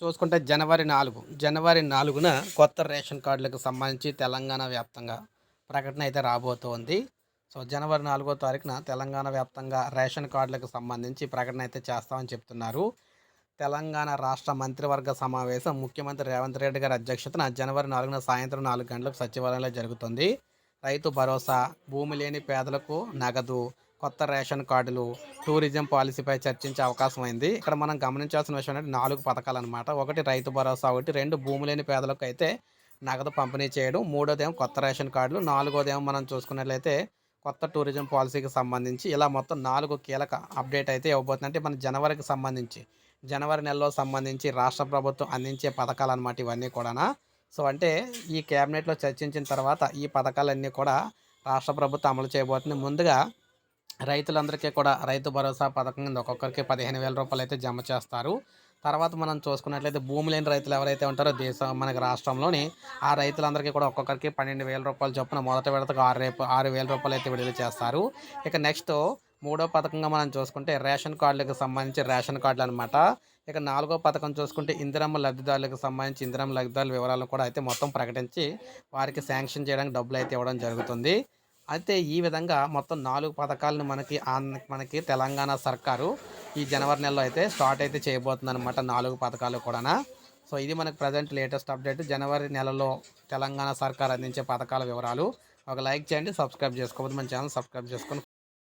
చూసుకుంటే జనవరి నాలుగు. జనవరి నాలుగున కొత్త రేషన్ కార్డులకు సంబంధించి తెలంగాణ వ్యాప్తంగా ప్రకటన అయితే రాబోతోంది. సో జనవరి నాలుగో తారీఖున తెలంగాణ వ్యాప్తంగా రేషన్ కార్డులకు సంబంధించి ప్రకటన అయితే చేస్తామని చెప్తున్నారు. తెలంగాణ రాష్ట్ర మంత్రివర్గ సమావేశం ముఖ్యమంత్రి రేవంత్ రెడ్డి గారి అధ్యక్షతన జనవరి నాలుగున సాయంత్రం నాలుగు గంటలకు సచివాలయంలో జరుగుతుంది. రైతు భరోసా భూమి లేని పేదలకు నగదు కొత్త రేషన్ కార్డులు టూరిజం పాలసీపై చర్చించే అవకాశం అయింది ఇక్కడ మనం గమనించాల్సిన విషయం అంటే నాలుగు పథకాలు అనమాట ఒకటి రైతు భరోసా ఒకటి రెండు భూమి లేని పేదలకు అయితే నగదు పంపిణీ చేయడం మూడోదేమో కొత్త రేషన్ కార్డులు నాలుగోదేమో మనం చూసుకున్నట్లయితే కొత్త టూరిజం పాలసీకి సంబంధించి ఇలా మొత్తం నాలుగు కీలక అప్డేట్ అయితే ఇవ్వబోతుంది అంటే మన జనవరికి సంబంధించి జనవరి నెలలో సంబంధించి రాష్ట్ర ప్రభుత్వం అందించే పథకాలు అనమాట ఇవన్నీ కూడా సో అంటే ఈ క్యాబినెట్లో చర్చించిన తర్వాత ఈ పథకాలన్నీ కూడా రాష్ట్ర ప్రభుత్వం అమలు చేయబోతుంది. ముందుగా రైతులందరికీ కూడా రైతు భరోసా పథకం కింద ఒక్కొక్కరికి పదిహేను వేల రూపాయలు అయితే జమ చేస్తారు. తర్వాత మనం చూసుకున్నట్లయితే భూమి లేని రైతులు ఎవరైతే ఉంటారో దేశం మనకి రాష్ట్రంలోని ఆ రైతులందరికీ కూడా ఒక్కొక్కరికి పన్నెండు వేల రూపాయలు చొప్పున మొదటి విడతకు ఆరు రేపు ఆరు వేల రూపాయలు అయితే విడుదల చేస్తారు. ఇక నెక్స్ట్ మూడో పథకంగా మనం చూసుకుంటే రేషన్ కార్డులకు సంబంధించి రేషన్ కార్డులు అనమాట ఇక నాలుగో పథకం చూసుకుంటే ఇందిరమ్మ లబ్ధిదారులకు సంబంధించి ఇందిరమ్మ లబ్ధిదారుల వివరాలను కూడా అయితే మొత్తం ప్రకటించి వారికి శాంక్షన్ చేయడానికి డబ్బులు అయితే ఇవ్వడం జరుగుతుంది. అయితే ఈ విధంగా మొత్తం నాలుగు పథకాలను మనకి ఆంధ్ర మనకి తెలంగాణ సర్కారు ఈ జనవరి నెలలో అయితే స్టార్ట్ అయితే చేయబోతుంది అనమాట నాలుగు పథకాలు కూడా సో ఇది మనకు ప్రజెంట్ లేటెస్ట్ అప్డేట్. జనవరి నెలలో తెలంగాణ సర్కార్ అందించే పథకాల వివరాలు. ఒక లైక్ చేయండి సబ్స్క్రైబ్ చేసుకోవద్దు. మన ఛానల్ సబ్స్క్రైబ్ చేసుకొని